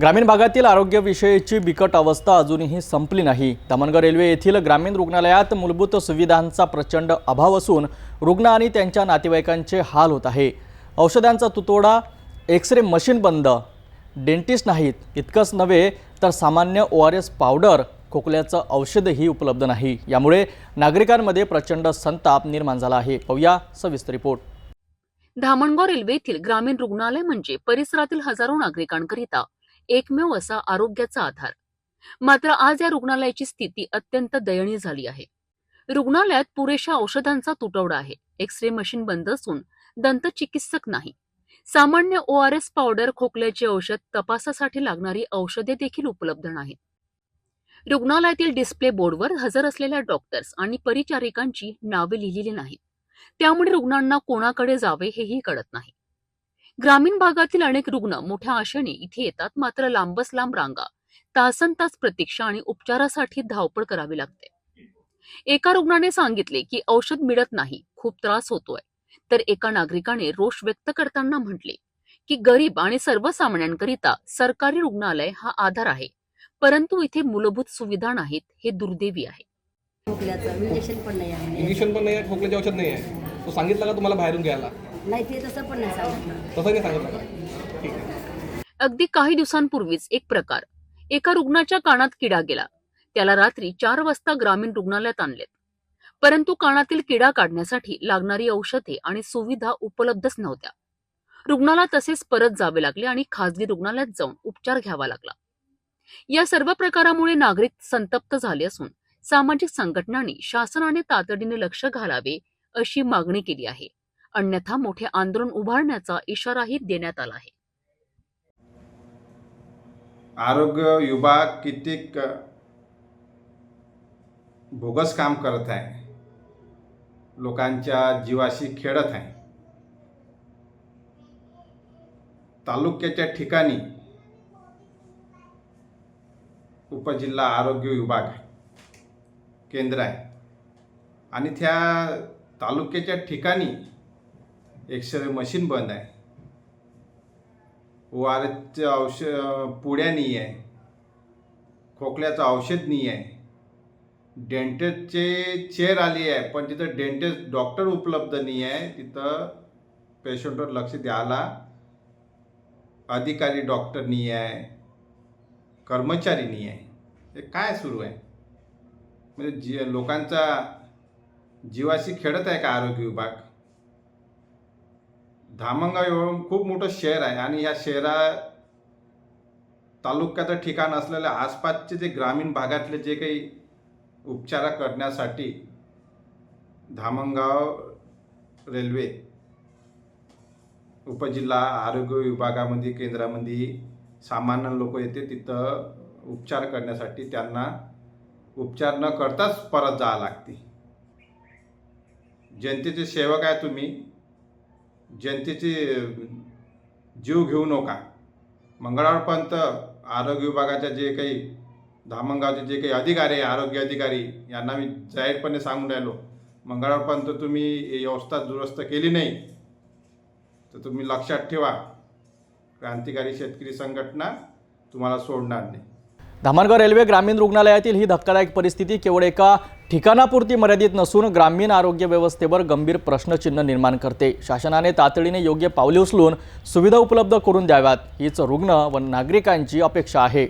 ग्रामीण भागातील आरोग्यविषयीची बिकट अवस्था अजूनही संपली नाही. धामणगाव रेल्वे येथील ग्रामीण रुग्णालयात मूलभूत सुविधांचा प्रचंड अभाव असून रुग्ण आणि त्यांच्या नातेवाईकांचे हाल होत आहे. औषधांचा तुतोडा एक्स रे मशीन बंद डेंटिस्ट नाहीत इतकंच नव्हे तर सामान्य ओ आर एस पावडर खोकल्याचं औषधही उपलब्ध नाही. यामुळे नागरिकांमध्ये प्रचंड संताप निर्माण झाला आहे. पाहूया सविस्तर रिपोर्ट. धामणगाव रेल्वे येथील ग्रामीण रुग्णालय म्हणजे परिसरातील हजारो नागरिकांकरिता एकमेव असा आरोग्याचा आधार. मात्र आज या रुग्णालयाची स्थिती अत्यंत दयनीय झाली आहे. रुग्णालयात पुरेशा औषधांचा तुटवडा आहे. एक्स रे मशीन बंद असून दंत चिकित्सक नाही. सामान्य ओ आर एस पावडर खोकल्याचे औषध तपासासाठी लागणारी औषधे देखील उपलब्ध नाहीत. रुग्णालयातील डिस्प्ले बोर्डवर हजर असलेल्या डॉक्टर्स आणि परिचारिकांची नावे लिहिलेली नाहीत. त्यामुळे रुग्णांना कोणाकडे जावे हेही कळत नाही. ग्रामीण भागातील अनेक रुग्ण मोठ्या आशेने इथे येतात मात्र लांबच लांब रांगा तासन तास प्रतीक्षा आणि उपचारासाठी धावपळ करावी लागते. एका रुग्णाने सांगितले की औषध मिळत नाही खूप त्रास होतोय. तर एका नागरिकाने रोष व्यक्त करताना म्हटले की गरीब आणि सर्वसामान्यांकरिता सरकारी रुग्णालय हा आधार आहे परंतु इथे मूलभूत सुविधा नाहीत हे दुर्दैवी आहे. खोकल्याचं इंजेक्शन पण नाही आहे. इंजेक्शन पण नाही आहे खोकल्याचे औषध नाही आहे. तो सांगितलं का तुम्हाला बाहेरून घ्यायला? नाही ते तसं पण नाही सांगितलं तसं नाही सांगितलं का ठीक आहे. अगदी काही दिवसांपूर्वीच एक प्रकार. एका रुग्णाच्या कानात किडा गेला. त्याला रात्री चार वाजता ग्रामीण रुग्णालयात आणलेत. परंतु कानातील किडा काढण्यासाठी लागणारी औषधे आणि सुविधा उपलब्धच नव्हत्या. रुग्णाला तसेच परत जावे लागले आणि खासगी रुग्णालयात जाऊन उपचार घ्यावा लागला. या सर्व प्रकारामुळे नागरिक संतप्त झाले असून सामाजिक संघटनांनी शासनाने तातडीने लक्ष घालावे अशी मागणी केली आहे. अन्यथा मोठे आंदोलन उभारण्याचा इशाराही देण्यात आला आहे. आरोग्य विभाग कितीक बोगस काम करत आहे. लोकांच्या जीवाशी खेळत आहे. तालुक्याच्या ठिकाणी उपजिल्हा आरोग्य विभाग आहे. केंद्र आहे. आणि त्या तालुक्याच्या ठिकाणी एक्सरे मशीन बंद आहे. वारचं औष पुड्या नाही आहे. खोकल्याचं औषध नाही आहे. डेंटिस्टचे चेअर आली आहे पण तिथं डेंटिस्ट डॉक्टर उपलब्ध नाही आहे. तिथं पेशंटवर लक्ष द्यायला अधिकारी डॉक्टर नाही आहे. कर्मचारी नाही आहे. हे काय सुरू आहे? म्हणजे जी लोकांचा जीवाशी खेळत आहे का आरोग्य विभाग? धामणगाव एवढं खूप मोठं शहर आहे आणि ह्या शहरा तालुक्याचं ठिकाण असलेल्या आसपासचे जे ग्रामीण भागातले जे काही उपचार करण्यासाठी धामणगाव रेल्वे उपजिल्हा आरोग्य विभागामध्ये केंद्रामध्ये सामान्य लोक येते तिथं उपचार करण्यासाठी त्यांना उपचार न करताच परत जावं लागते. जनतेचे सेवक आहे तुम्ही. जनतेचे जीव घेऊ नका. मंगळवारपर्यंत आरोग्य विभागाच्या जे काही धामणगावचे जे काही अधिकारी आहे आरोग्य अधिकारी यांना मी जाहीरपणे सांगून राहिलो. मंगळवारपर्यंत तुम्ही व्यवस्था दुरुस्त केली नाही तर तुम्ही लक्षात ठेवा. क्रांतिकारी शेतकरी संघटना तुम्हाला सोडणार नाही. धामणगाव रेल्वे ग्रामीण रुग्णालयातील ही धक्कादायक परिस्थिती केवळ एका ठिकाणापुरती मर्यादित नसून ग्रामीण आरोग्य व्यवस्थेवर गंभीर प्रश्नचिन्ह निर्माण करते. शासनाने तातडीने योग्य पावले उचलून सुविधा उपलब्ध करून द्याव्यात. हीच रुग्ण व नागरिकांची अपेक्षा आहे.